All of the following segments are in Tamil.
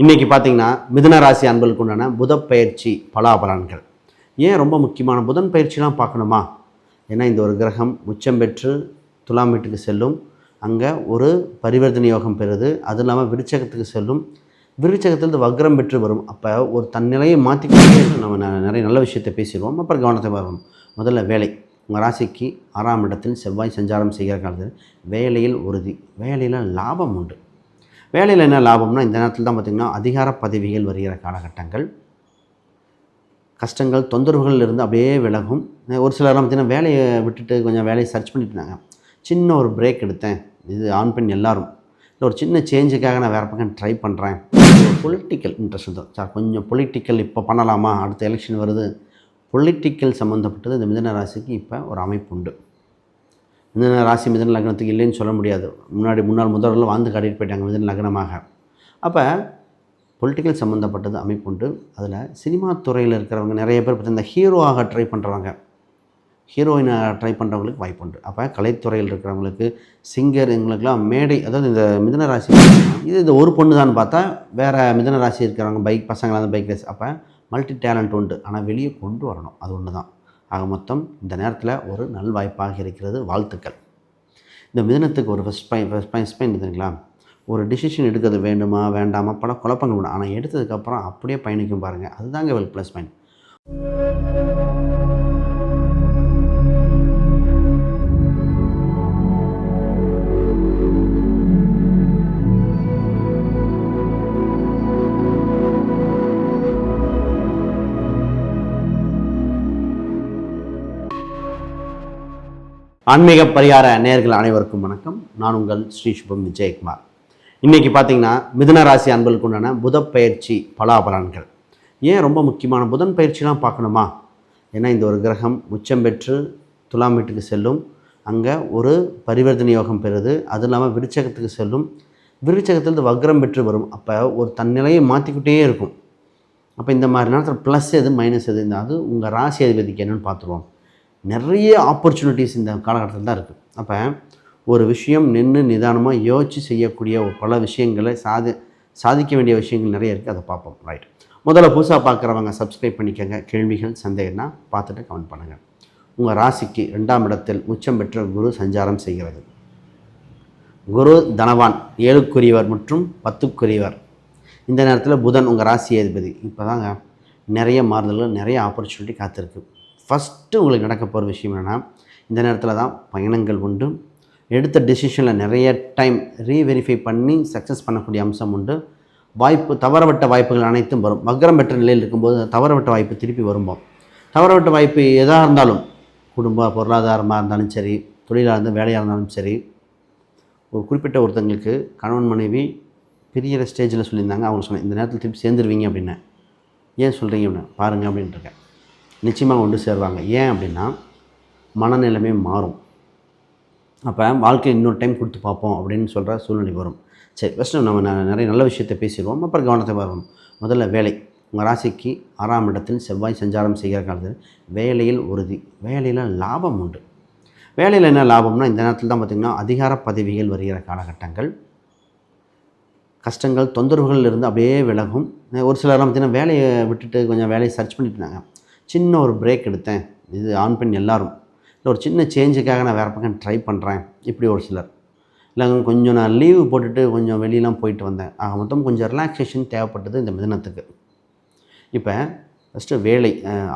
இன்றைக்கி பார்த்தீங்கன்னா மிதுன ராசி அன்பர்களுக்கு உண்டான புத பயிற்சி பலாபலன்கள். ஏன் ரொம்ப முக்கியமான புதன் பயிற்சிலாம் பார்க்கணுமா? ஏன்னா இந்த ஒரு கிரகம் உச்சம் பெற்று துலாம் வீட்டுக்கு செல்லும். அங்கே ஒரு பரிவர்த்தனை யோகம் பெறுது. அதுவும் இல்லாமல் விருச்சகத்துக்கு செல்லும். விருச்சகத்திலிருந்து வக்ரம் பெற்று வரும். அப்போ ஒரு தன்னிலையை மாற்றிக்கிட்டே நம்ம நிறைய நல்ல விஷயத்தை பேசிடுவோம். அப்புறம் கவனத்தை வரணும் முதல்ல வேலை. உங்கள் ராசிக்கு ஆறாம் இடத்தில் செவ்வாய் சஞ்சாரம் செய்கிற காலத்தில் வேலையில் உறுதி. வேலையில் லாபம் உண்டு. வேலையில் என்ன லாபம்னா இந்த நேரத்தில் தான் பார்த்திங்கன்னா அதிகார பதவிகள் வருகிற காலகட்டங்கள். கஷ்டங்கள் தொந்தரவுகள் இருந்து அப்படியே விலகும். ஒரு சிலர்லாம் பார்த்திங்கன்னா வேலையை விட்டுட்டு கொஞ்சம் வேலையை சர்ச் பண்ணிட்டு இருந்தாங்க. சின்ன ஒரு பிரேக் எடுத்தேன். இது ஆண் பெண் எல்லாரும். இல்லை ஒரு சின்ன சேஞ்சுக்காக நான் வேறு பக்கம் ட்ரை பண்ணுறேன் பொலிட்டிக்கல் இன்ட்ரெஸ்ட் தான் சார் கொஞ்சம் பொலிட்டிக்கல் இப்போ பண்ணலாமா? அடுத்த எலெக்ஷன் வருது. பொலிட்டிக்கல் சம்மந்தப்பட்டது இந்த மிதன ராசிக்கு இப்போ ஒரு அமைப்பு உண்டு. மிதன ராசி மிதன லக்னத்துக்கு இல்லைன்னு சொல்ல முடியாது. முன்னாடி முன்னாள் முதல்வர்கள் வாழ்ந்து காட்டிட்டு போயிட்டாங்க மிதன லக்னமாக. அப்போ பொலிட்டிக்கல் சம்மந்தப்பட்டது அமைப்பு உண்டு. அதில் சினிமா துறையில் இருக்கிறவங்க நிறைய பேர் பார்த்து இந்த ஹீரோவாக ட்ரை பண்ணுறவங்க ஹீரோயினாக ட்ரை பண்ணுறவங்களுக்கு வாய்ப்பு உண்டு. அப்போ கலைத்துறையில் இருக்கிறவங்களுக்கு சிங்கர் எங்களுக்கெல்லாம் மேடை அதாவது இந்த மிதன ராசி இது இந்த ஒரு பொண்ணு தான் பார்த்தா வேறு மிதன ராசி இருக்கிறவங்க பைக் பசங்களாக பைக் ரேஸ் அப்போ மல்டி டேலண்ட் உண்டு. ஆனால் வெளியே கொண்டு வரணும் அது ஒன்று தான் ஆக மொத்தம் இந்த நேரத்தில் ஒரு நல்வாய்ப்பாக இருக்கிறது வாழ்த்துக்கள். இந்த மிதனத்துக்கு ஒரு first point first point point இருக்குங்களா ஒரு டிசிஷன் எடுக்கிறது வேண்டுமா வேண்டாமா பல குழப்பங்கள் உண்டு. ஆனால் எடுத்ததுக்கப்புறம் அப்படியே பயணிக்கும் பாருங்கள் அதுதாங்க வெல் ப்ளஸ் பாயிண்ட் ஆன்மீக பரிகார நேர்கள் அனைவருக்கும் வணக்கம். நான் உங்கள் ஸ்ரீ சுபம் விஜயகுமார். இன்றைக்கி பார்த்தீங்கன்னா மிதுன ராசி அன்பர்களுக்கு உண்டான புத பயிற்சி பலாபலன்கள். ஏன் ரொம்ப முக்கியமான புதன் பயிற்சிலாம் பார்க்கணுமா? ஏன்னா இந்த ஒரு கிரகம் உச்சம் பெற்று துலாம் வீட்டுக்கு செல்லும். அங்கே ஒரு பரிவர்த்தனை யோகம் பெறுது. அது இல்லாமல் விருச்சகத்துக்கு செல்லும். விருச்சகத்திலிருந்து வக்ரம் பெற்று வரும். அப்போ ஒரு தன்னிலையை மாற்றிக்கிட்டே இருக்கும். அப்போ இந்த மாதிரி நேரத்தில் ப்ளஸ் எது மைனஸ் எது? இந்த அது உங்கள் ராசி அதிபதிக்கு என்னென்னு பார்த்துருவோம். நிறைய ஆப்பர்ச்சுனிட்டிஸ் இந்த காலகட்டத்தில் தான் இருக்குது அப்போ ஒரு விஷயம் நின்று நிதானமாக யோசித்து செய்யக்கூடிய ஒரு பல விஷயங்களை சாதி சாதிக்க வேண்டிய விஷயங்கள் நிறைய இருக்குது அதை பார்ப்போம். ரைட் முதல்ல புதுசாக பார்க்குறவங்க சப்ஸ்கிரைப் பண்ணிக்கோங்க. கேள்விகள் சந்தேகம்னா பார்த்துட்டு கமெண்ட் பண்ணுங்கள் உங்கள் ராசிக்கு ரெண்டாம் இடத்தில் உச்சம் பெற்ற குரு சஞ்சாரம் செய்கிறது. குரு தனவான் ஏழுக்குரியவர் மற்றும் பத்துக்குரியவர். இந்த நேரத்தில் புதன் உங்கள் ராசி அதிபதி. இப்போ தாங்க நிறைய மாறுதல்கள் நிறைய ஆப்பர்ச்சுனிட்டி காத்திருக்கு. ஃபஸ்ட்டு உங்களுக்கு நடக்க போகிற விஷயம் என்னென்னா இந்த நேரத்தில் தான் பயணங்கள் உண்டு. எடுத்த டெசிஷனில் நிறைய டைம் ரீவெரிஃபை பண்ணி சக்ஸஸ் பண்ணக்கூடிய அம்சம் உண்டு. வாய்ப்பு தவறவிட்ட வாய்ப்புகள் அனைத்தும் வரும். வக்ரம் பெற்ற நிலையில் இருக்கும்போது தவறவிட்ட வாய்ப்பு திருப்பி வரும்போம் தவறவிட்ட வாய்ப்பு எதாக இருந்தாலும் குடும்ப பொருளாதாரமாக இருந்தாலும் சரி தொழிலாக இருந்தால் வேலையாக இருந்தாலும் சரி ஒரு குறிப்பிட்ட ஒருத்தங்களுக்கு கணவன் மனைவி பிரியிற ஸ்டேஜில் சொல்லியிருந்தாங்க. அவங்க சொன்னேன் இந்த நேரத்தில் திருப்பி சேர்ந்துருவீங்க அப்படின்னேன். ஏன் சொல்கிறீங்க அப்படின்னு பாருங்கள் அப்படின்ட்டு இருக்கேன். நிச்சயமாக கொண்டு சேருவாங்க. ஏன் அப்படின்னா மனநிலைமை மாறும். அப்போ வாழ்க்கை இன்னொரு டைம் கொடுத்து பார்ப்போம் அப்படின்னு சொல்கிற சூழ்நிலை வரும். சரி ஃபஸ்ட்டு நம்ம ந- நிறைய நல்ல விஷயத்தை பேசிடுவோம். அப்புறம் கவனத்தை வரணும் முதல்ல வேலை. உங்கள் ராசிக்கு ஆறாம் இடத்தில் செவ்வாய் சஞ்சாரம் செய்கிற காலத்தில் வேலையில் உறுதி. வேலையில் லாபம் உண்டு. வேலையில் என்ன லாபம்னா இந்த நேரத்தில் தான் பார்த்திங்கன்னா அதிகார பதவிகள் வருகிற காலகட்டங்கள். கஷ்டங்கள் தொந்தரவுகள் இருந்து அப்படியே விலகும். ஒரு சிலர்லாம் பார்த்திங்கன்னா வேலையை விட்டுட்டு கொஞ்சம் வேலையை சர்ச் பண்ணிட்டு இருந்தாங்க. சின்ன ஒரு பிரேக் எடுத்தேன். இது ஆண் பெண் எல்லாரும். இல்லை ஒரு சின்ன சேஞ்சுக்காக நான் வேறு பக்கம் ட்ரை பண்ணுறேன் இப்படி ஒரு சிலர். இல்லை கொஞ்சம் நான் லீவு போட்டுட்டு கொஞ்சம் வெளியெலாம் போயிட்டு வந்தேன். ஆக மொத்தம் கொஞ்சம் ரிலாக்ஸேஷன் தேவைப்பட்டது இந்த மிதனத்துக்கு. இப்போ ஃபஸ்ட்டு வேலை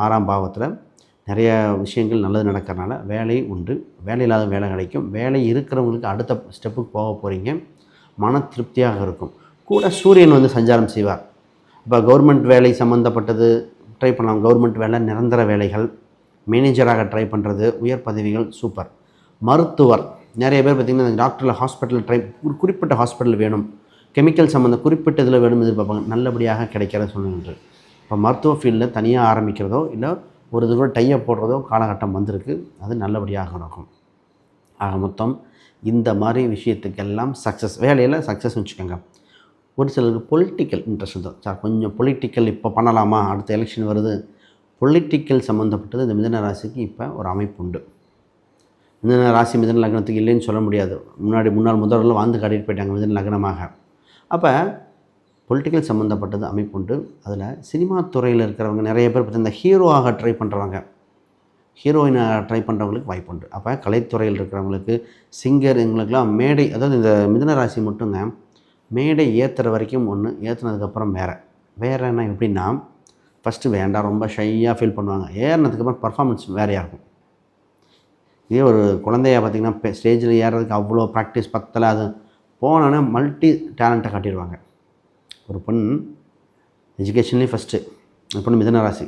ஆறாம் பாவத்தில் நிறைய விஷயங்கள் நல்லது நடக்கிறனால வேலை உண்டு. வேலை இல்லாத வேலை கிடைக்கும். வேலை இருக்கிறவங்களுக்கு அடுத்த ஸ்டெப்புக்கு போக போகிறீங்க மன திருப்தியாக இருக்கும். கூட சூரியன் வந்து சஞ்சாரம் செய்வார். இப்போ கவர்மெண்ட் வேலை சம்மந்தப்பட்டது ட்ரை பண்ணலாம். கவர்மெண்ட் வேலை நிரந்தர வேலைகள். மேனேஜராக ட்ரை பண்ணுறது உயர் பதவிகள் சூப்பர். மருத்துவர். நிறைய பேர் பார்த்திங்கன்னா டாக்டரில் ஹாஸ்பிட்டலில் ட்ரை ஒரு குறிப்பிட்ட ஹாஸ்பிட்டல் வேணும். கெமிக்கல் சம்மந்த குறிப்பிட்ட இதில் வேணும் எதிர்பார்ப்பாங்க. நல்லபடியாக கிடைக்கிற சூழ்நிலை இப்போ மருத்துவ ஃபீல்டில் தனியாக ஆரம்பிக்கிறதோ இல்லை ஒரு தூரம் டையை போடுறதோ காலகட்டம் வந்திருக்கு. அது நல்லபடியாக நடக்கும். ஆக மொத்தம் இந்த மாதிரி விஷயத்துக்கெல்லாம் சக்ஸஸ் வேலையில் சக்ஸஸ் வச்சுக்கோங்க. ஒரு சிலருக்கு பொலிட்டிக்கல் இன்ட்ரெஸ்ட் தான். சார் கொஞ்சம் பொலிட்டிக்கல் இப்போ பண்ணலாமா? அடுத்த எலெக்ஷன் வருது. பொலிட்டிக்கல் சம்மந்தப்பட்டது இந்த மிதன ராசிக்கு இப்போ ஒரு அமைப்பு உண்டு. மிதன ராசி மிதன லக்னத்துக்கு இல்லைன்னு சொல்ல முடியாது. முன்னாடி முன்னாள் முதல்வரில் வாழ்ந்து காட்டிட்டு போயிட்டாங்க மிதன லக்னமாக. அப்போ பொலிட்டிக்கல் சம்மந்தப்பட்டது அமைப்பு உண்டு. அதில் சினிமா துறையில் இருக்கிறவங்க நிறைய பேர் பார்த்து இந்த ஹீரோவாக ட்ரை பண்ணுறவங்க ஹீரோயினாக ட்ரை பண்ணுறவங்களுக்கு வாய்ப்பு உண்டு. அப்போ கலைத்துறையில் இருக்கிறவங்களுக்கு சிங்கர் எங்களுக்கெல்லாம் மேடை அதாவது இந்த மிதன ராசி மட்டுங்க மேடை ஏற்றுற வரைக்கும் ஒன்று ஏற்றுனதுக்கப்புறம் வேறு. என்ன எப்படின்னா ஃபஸ்ட்டு வேண்டாம் ரொம்ப ஷையாக ஃபீல் பண்ணுவாங்க. ஏறினதுக்கப்புறம் பர்ஃபார்மன்ஸ் வேறையாக இருக்கும். இதே ஒரு குழந்தைய பார்த்திங்கன்னா ஸ்டேஜில் ஏறுறதுக்கு அவ்வளோ ப்ராக்டிஸ் பத்தலை அது போனோன்னே மல்டி டேலண்ட்டை காட்டிடுவாங்க. ஒரு பெண் எஜுகேஷன்லேயும் ஃபஸ்ட்டு அந்த பொண்ணு மிதன ராசி.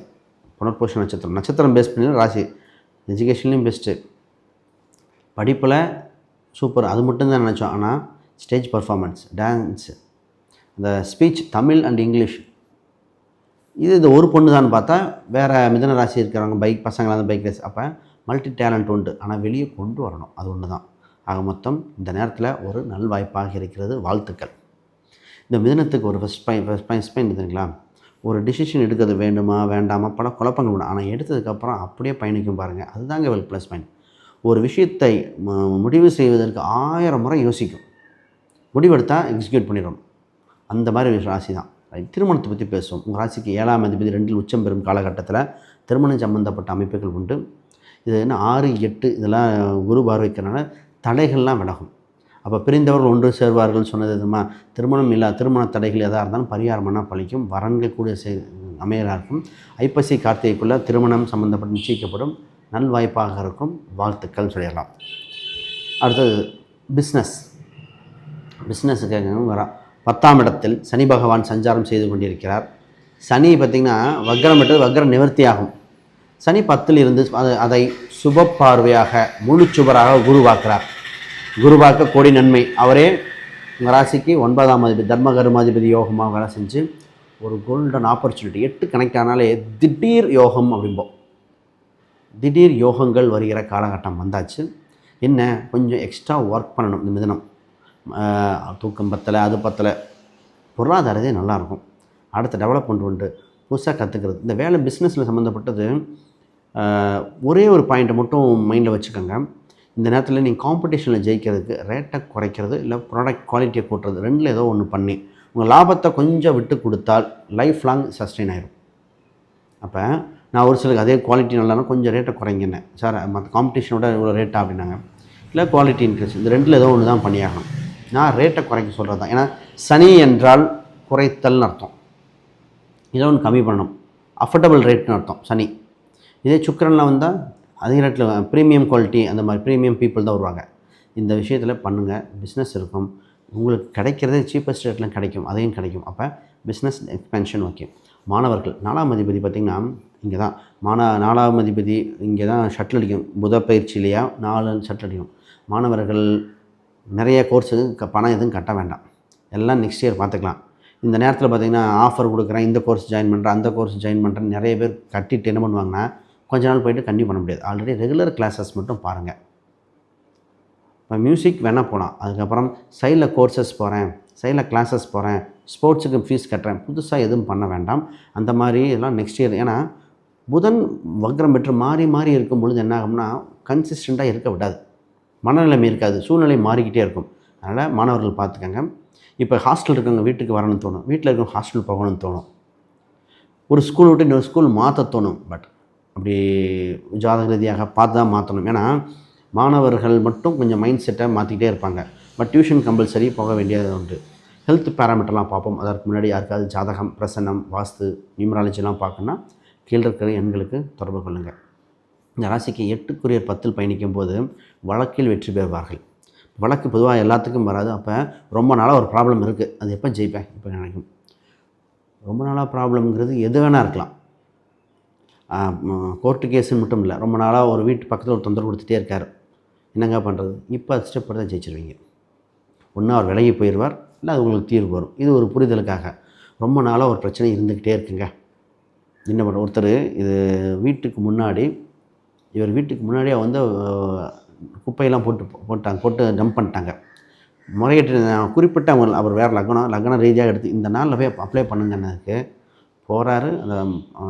புனர்பூஷ நட்சத்திரம். நட்சத்திரம் பேஸ் பண்ணி ராசி. எஜுகேஷன்லேயும் பெஸ்ட்டு படிப்பில் சூப்பர் அது மட்டும்தான் நினச்சோம். ஆனால் ஸ்டேஜ் பர்ஃபார்மன்ஸ் டான்ஸு இந்த ஸ்பீச் தமிழ் அண்ட் இங்கிலீஷ் இது இந்த ஒரு பொண்ணு தான் பார்த்தா வேறு மிதன ராசி இருக்கிறவங்க பைக் பசங்களாக பைக் ரேஸ் அப்போ மல்டி டேலண்ட் உண்டு. ஆனால் வெளியே கொண்டு வரணும். அது ஒன்று தான் ஆக மொத்தம் இந்த நேரத்தில் ஒரு நல்வாய்ப்பாக இருக்கிறது வாழ்த்துக்கள். இந்த மிதனத்துக்கு ஒரு first by first by spine இதுங்களா ஒரு டிசிஷன் எடுக்கிறது வேண்டுமா வேண்டாமா பல குழப்பங்கள் உண்டு. ஆனால் எடுத்ததுக்கப்புறம் அப்படியே பயணிக்கும் பாருங்கள் அதுதாங்க வெல் ப்ளஸ் பாயிண்ட் ஒரு விஷயத்தை முடிவு செய்வதற்கு ஆயிரம் முறை யோசிக்கும். முடிவெடுத்தால் எக்ஸிக்யூட் பண்ணிடும் அந்த மாதிரி ராசி தான். ரைட். திருமணத்தை பற்றி பேசுவோம். உங்கள் ராசிக்கு ஏழாம் அதிபதி ரெண்டில் உச்சம் பெறும் காலகட்டத்தில் திருமணம் சம்மந்தப்பட்ட அமைப்புகள் உண்டு. இது என்ன? ஆறு எட்டு இதெல்லாம் குரு பார்வைக்கிறனால தடைகள்லாம் விலகும். அப்போ பிரிந்தவர்கள் ஒன்று சேர்வார்கள் சொன்னது எதுமா திருமணம் இல்லா திருமண தடைகள் எதாக இருந்தாலும் பரிகாரமான பழிக்கும். வரன்கள் கூட சே அமையலாக இருக்கும். ஐப்பசி கார்த்திகைக்குள்ளே திருமணம் சம்மந்தப்பட்டு நிச்சயிக்கப்படும். நல்வாய்ப்பாக இருக்கும். வாழ்த்துக்கள் சொல்லிடலாம். அடுத்தது பிஸ்னஸ் பிஸ்னஸுக்கு வரா. பத்தாம் இடத்தில் சனி பகவான் சஞ்சாரம் செய்து கொண்டிருக்கிறார். சனி பார்த்திங்கன்னா வக்ரம் விட்டது வக்ரம் நிவர்த்தி ஆகும் சனி பத்தில் இருந்து அது அதை சுப பார்வையாக முழு சுபராக குருவாக்குறார் குருவாக்க கோடி நன்மை. அவரே உங்கள் ராசிக்கு ஒன்பதாம் அதிபதி தர்ம கருமாதிபதி யோகமாக வேலை செஞ்சு ஒரு கோல்டன் ஆப்பர்ச்சுனிட்டி எட்டு கனெக்ட் ஆனாலே திடீர் யோகம் அப்படிம்போம். திடீர் யோகங்கள் வருகிற காலகட்டம் வந்தாச்சு. என்ன? கொஞ்சம் எக்ஸ்ட்ரா ஒர்க் பண்ணணும் இந்த மிதனம் தூக்கம் பத்தலை அது பத்தலை. பொருளாதாரதே நல்லாயிருக்கும். அடுத்த டெவலப்மெண்ட் உண்டு. புதுசாக கற்றுக்கிறது இந்த வேலை பிஸ்னஸில் சம்மந்தப்பட்டது ஒரே ஒரு பாயிண்ட்டை மட்டும் மைண்டில் வச்சுக்கோங்க. இந்த நேரத்தில் நீங்கள் காம்படிஷனில் ஜெயிக்கிறதுக்கு ரேட்டை குறைக்கிறது இல்லை ப்ராடக்ட் குவாலிட்டியை கூட்டுறது ரெண்டில் ஏதோ ஒன்று பண்ணி உங்கள் லாபத்தை கொஞ்சம் விட்டு கொடுத்தால் லைஃப் லாங் சஸ்டெயின் ஆயிரும். அப்போ நான் ஒரு சிலருக்கு அதே குவாலிட்டி நல்லானா கொஞ்சம் ரேட்டை குறைங்கினேன் சார் மற்ற காம்படிஷனோட இவ்வளோ ரேட்டா அப்படின்னாங்க. இல்லை குவாலிட்டி இன்க்ரீஸ் இந்த ரெண்டில் ஏதோ ஒன்று தான் பண்ணியாகணும். நான் ரேட்டை குறைக்க சொல்கிறது தான். ஏன்னா சனி என்றால் குறைத்தல்னு அர்த்தம். இதை ஒன்று கம்மி பண்ணணும். அஃபோர்டபுள் ரேட்னு அர்த்தம் சனி. இதே சுக்கரனில் வந்தால் அதிக ரேட்டில் ப்ரீமியம் குவாலிட்டி அந்த மாதிரி ப்ரீமியம் பீப்புள் தான் வருவாங்க. இந்த விஷயத்தில் பண்ணுங்கள் பிஸ்னஸ் இருக்கும். உங்களுக்கு கிடைக்கிறதே சீப்பஸ்ட் ரேட்டில் கிடைக்கும் அதையும் கிடைக்கும். அப்போ பிஸ்னஸ் எக்ஸ்பென்ஷன் ஓகே மாணவர்கள் நாலாம் அதிபதி பார்த்திங்கன்னா இங்கே தான் மாணா நாலாம் அதிபதி இங்கே தான் ஷட்டில் அடிக்கும். புத பயிற்சியிலையா நாலு ஷட்டில் அடிக்கும். மாணவர்கள் நிறைய கோர்ஸுக்கு க- பணம் எதுவும் கட்ட வேண்டாம். எல்லாம் நெக்ஸ்ட் இயர் பார்த்துக்கலாம். இந்த நேரத்தில் பார்த்தீங்கன்னா ஆஃபர் கொடுக்குறேன் இந்த கோர்ஸ் ஜாயின் பண்ணுறேன் அந்த கோர்ஸ் ஜாயின் பண்ணுறேன் நிறைய பேர் கட்டிட்டு என்ன பண்ணுவாங்கன்னா கொஞ்ச நாள் போயிட்டு கண்டிப்பாக பண்ண முடியாது. ஆல்ரெடி ரெகுலர் கிளாஸஸ் மட்டும் பாருங்கள் இப்போ மியூசிக் வேணால் போகலாம் அதுக்கப்புறம் சைடில் கோர்சஸ் போகிறேன் சைடில் கிளாஸஸ் போகிறேன் ஸ்போர்ட்ஸுக்கு ஃபீஸ் கட்டுறேன். புதுசாக எதுவும் பண்ண வேண்டாம். அந்த மாதிரி இதெல்லாம் நெக்ஸ்ட் இயர் ஏன்னா புதன் வக்ரம் பெற்று மாறி மாறி இருக்கும் பொழுது என்ன ஆகும்னா கன்சிஸ்டண்ட்டாக இருக்க விடாது. மனநிலைமை இருக்காது சூழ்நிலை மாறிக்கிட்டே இருக்கும். அதனால் மாணவர்கள் பார்த்துக்கங்க. இப்போ ஹாஸ்டல் இருக்கவங்க வீட்டுக்கு வரணும்னு தோணும். வீட்டில் இருக்கவங்க ஹாஸ்டல் போகணும்னு தோணும். ஒரு ஸ்கூல் விட்டு இன்னொரு ஸ்கூல் மாற்ற தோணும். பட் அப்படி ஜாதக ரீதியாக பார்த்து தான் மாற்றணும் ஏன்னா மாணவர்கள் மட்டும் கொஞ்சம் மைண்ட் செட்டை மாற்றிக்கிட்டே இருப்பாங்க. பட் டியூஷன் கம்பல்சரி போக வேண்டியது உண்டு. ஹெல்த் பேராமீட்டர்லாம் பார்ப்போம். அதற்கு முன்னாடி யாருக்காவது ஜாதகம் பிரசன்னம் வாஸ்து நியூமராலஜிலாம் பார்க்கணுன்னா கீழே இருக்கிற எண்களுக்கு தொடர்பு கொள்ளுங்கள் இந்த ராசிக்கு எட்டுக்குரியர் பத்தில் பயணிக்கும் போது வழக்கில் வெற்றி பெறுவார்கள். வழக்கு பொதுவாக எல்லாத்துக்கும் வராது. அப்போ ரொம்ப நாளாக ஒரு ப்ராப்ளம் இருக்குது அது எப்போ ஜெயிப்பேன்? இப்போ நினைக்கும். ரொம்ப நாளாக ப்ராப்ளம்ங்கிறது எது வேணால் இருக்கலாம். கோர்ட்டு கேஸுன்னு மட்டும் இல்லை. ரொம்ப நாளாக ஒரு வீட்டு பக்கத்தில் ஒரு தொந்தரவு கொடுத்துட்டே இருக்கார். என்னங்க பண்ணுறது இப்போ அது ஸ்டெப் தான் ஜெயிச்சிருவீங்க. ஒன்று அவர் விலகி போயிடுவார் இல்லை அது உங்களுக்கு தீர்வு வரும். இது ஒரு புரிதலுக்காக. ரொம்ப நாளாக ஒரு பிரச்சனை இருந்துக்கிட்டே இருக்குங்க. என்ன பண்ணுற ஒருத்தர் இது வீட்டுக்கு முன்னாடி இவர் வீட்டுக்கு முன்னாடியே வந்து குப்பையெல்லாம் போட்டு போட்டாங்க போட்டு டம்ப் பண்ணிட்டாங்க. முறையிட்டு நான் குறிப்பிட்ட அவங்க அவர் வேறு லக்னம் லக்னம் ரீதியாக எடுத்து இந்த நாளில் போய் அப்ளை பண்ணுங்கன்னதுக்கு போகிறாரு அந்த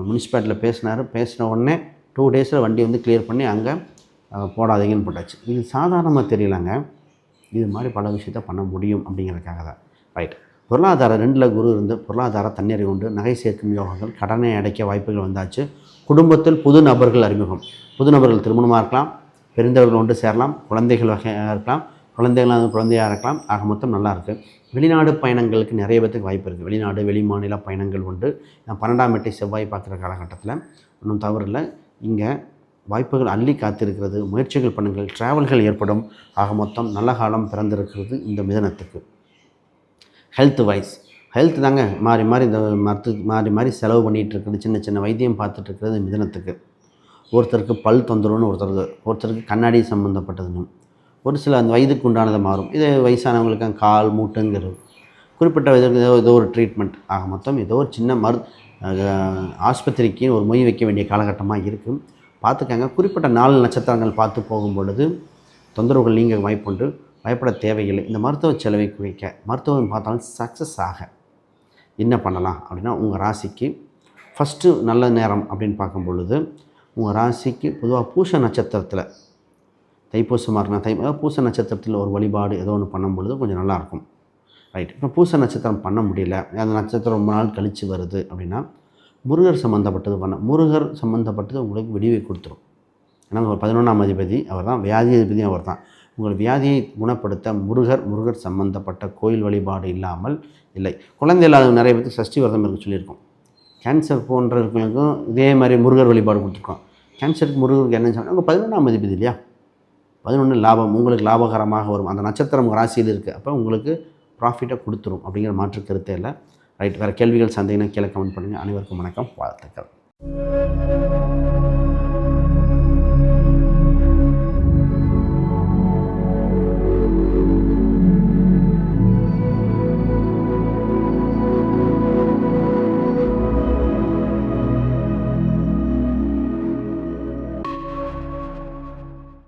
முனிசிபாலிட்டியில் பேசினார். பேசின உடனே டூ டேஸில் வண்டி வந்து கிளியர் பண்ணி அங்கே போடாதீங்கன்னு போட்டாச்சு. இது சாதாரணமாக தெரியலங்க. இது மாதிரி பல விஷயத்த பண்ண முடியும் அப்படிங்கிறதுக்காக தான். ரைட் பொருளாதார ரெண்டில் குரு இருந்து பொருளாதார தண்ணீரை உண்டு நகை சேர்க்கும் யோகங்கள் கடனை அடைக்க வாய்ப்புகள் வந்தாச்சு. குடும்பத்தில் புது நபர்கள் அறிமுகம். புது நபர்கள் திருமணமாக இருக்கலாம் பெருந்தவர்கள் ஒன்று சேரலாம் குழந்தைகள் வகையாக இருக்கலாம். குழந்தைகளாக குழந்தையாக இருக்கலாம். ஆக மொத்தம் நல்லா இருக்குது வெளிநாடு பயணங்களுக்கு நிறைய பேத்துக்கு வாய்ப்பு இருக்குது வெளிநாடு வெளி மாநில பயணங்கள் உண்டு. நான் பன்னெண்டாம் எட்டை செவ்வாய் பார்க்குற காலகட்டத்தில் ஒன்றும் தவறில்லை இங்கே வாய்ப்புகள் அள்ளி காத்திருக்கிறது முயற்சிகள் பண்ணுங்கள் ட்ராவல்கள் ஏற்படும். ஆக மொத்தம் நல்ல காலம் பிறந்திருக்கிறது இந்த மிதனத்துக்கு. ஹெல்த் வைஸ் ஹெல்த் தாங்க. மாறி மாறி இந்த மரத்து மாறி மாறி செலவு பண்ணிகிட்டு இருக்குது சின்ன சின்ன வைத்தியம் பார்த்துட்டு இருக்கிறது மிதனத்துக்கு. ஒருத்தருக்கு பல் தொந்தரவுன்னு ஒருத்தருக்கு ஒருத்தருக்கு கண்ணாடி சம்மந்தப்பட்டதுன்னு ஒரு சில அந்த வயதுக்கு உண்டானதை மாறும். இது வயசானவங்களுக்கு கால் மூட்டுங்கிறது. குறிப்பிட்ட வயதுக்கு ஏதோ ஏதோ ஒரு ட்ரீட்மெண்ட் ஆக மொத்தம் ஏதோ ஒரு சின்ன மரு ஆஸ்பத்திரிக்கு ஒரு மொய் வைக்க வேண்டிய காலகட்டமாக இருக்குது பார்த்துக்கங்க. குறிப்பிட்ட நாலு நட்சத்திரங்கள் பார்த்து போகும் பொழுது தொந்தரவுகள் நீங்க வாய்ப்புண்டு. பயப்பட தேவையில்லை. இந்த மருத்துவ செலவை குறைக்க மருத்துவம் பார்த்தாலும் சக்ஸஸ் ஆக. என்ன பண்ணலாம் அப்படின்னா உங்கள் ராசிக்கு ஃபஸ்ட்டு நல்ல நேரம் அப்படின்னு பார்க்கும் பொழுது உங்கள் ராசிக்கு பொதுவாக பூச நட்சத்திரத்தில் தைப்பூசமாக இருக்குன்னா தை பூச நட்சத்திரத்தில் ஒரு வழிபாடு ஏதோ ஒன்று பண்ணும் பொழுது கொஞ்சம் நல்லாயிருக்கும் ரைட் இப்போ பூச நட்சத்திரம் பண்ண முடியல அந்த நட்சத்திரம் ரொம்ப நாள் கழித்து வருது அப்படின்னா முருகர் சம்மந்தப்பட்டது பண்ண முருகர் சம்மந்தப்பட்டது உங்களுக்கு விடிவை கொடுத்துரும். ஏன்னா ஒரு பதினொன்றாம் அதிபதி அவர் தான் வியாதி அதிபதி அவர் தான். உங்கள் வியாதியை குணப்படுத்த முருகர் முருகர் சம்பந்தப்பட்ட கோயில் வழிபாடு இல்லாமல் இல்லை. குழந்தை இல்லாத நிறைய பேருக்கு சஷ்டி விரதம் இருக்க சொல்லியிருக்கோம். கேன்சர் போன்றவர்களுக்கும் இதே மாதிரி முருகர் வழிபாடு கொடுத்துருக்கோம். கேன்சருக்கு முருகருக்கு என்ன சொன்னால் உங்கள் பதினொன்றாம் மதிப்பு இல்லையா? பதினொன்று லாபம் உங்களுக்கு லாபகரமாக வரும். அந்த நட்சத்திரம் ராசியில் இருக்குது அப்போ உங்களுக்கு ப்ராஃபிட்டை கொடுத்துரும் அப்படிங்கிற மாற்று கருத்தே இல்லை. ரைட் வேறு கேள்விகள் சந்தேகம்னா கீழே கமெண்ட் பண்ணுங்கள் அனைவருக்கும் வணக்கம். வாழ்த்துக்கள்.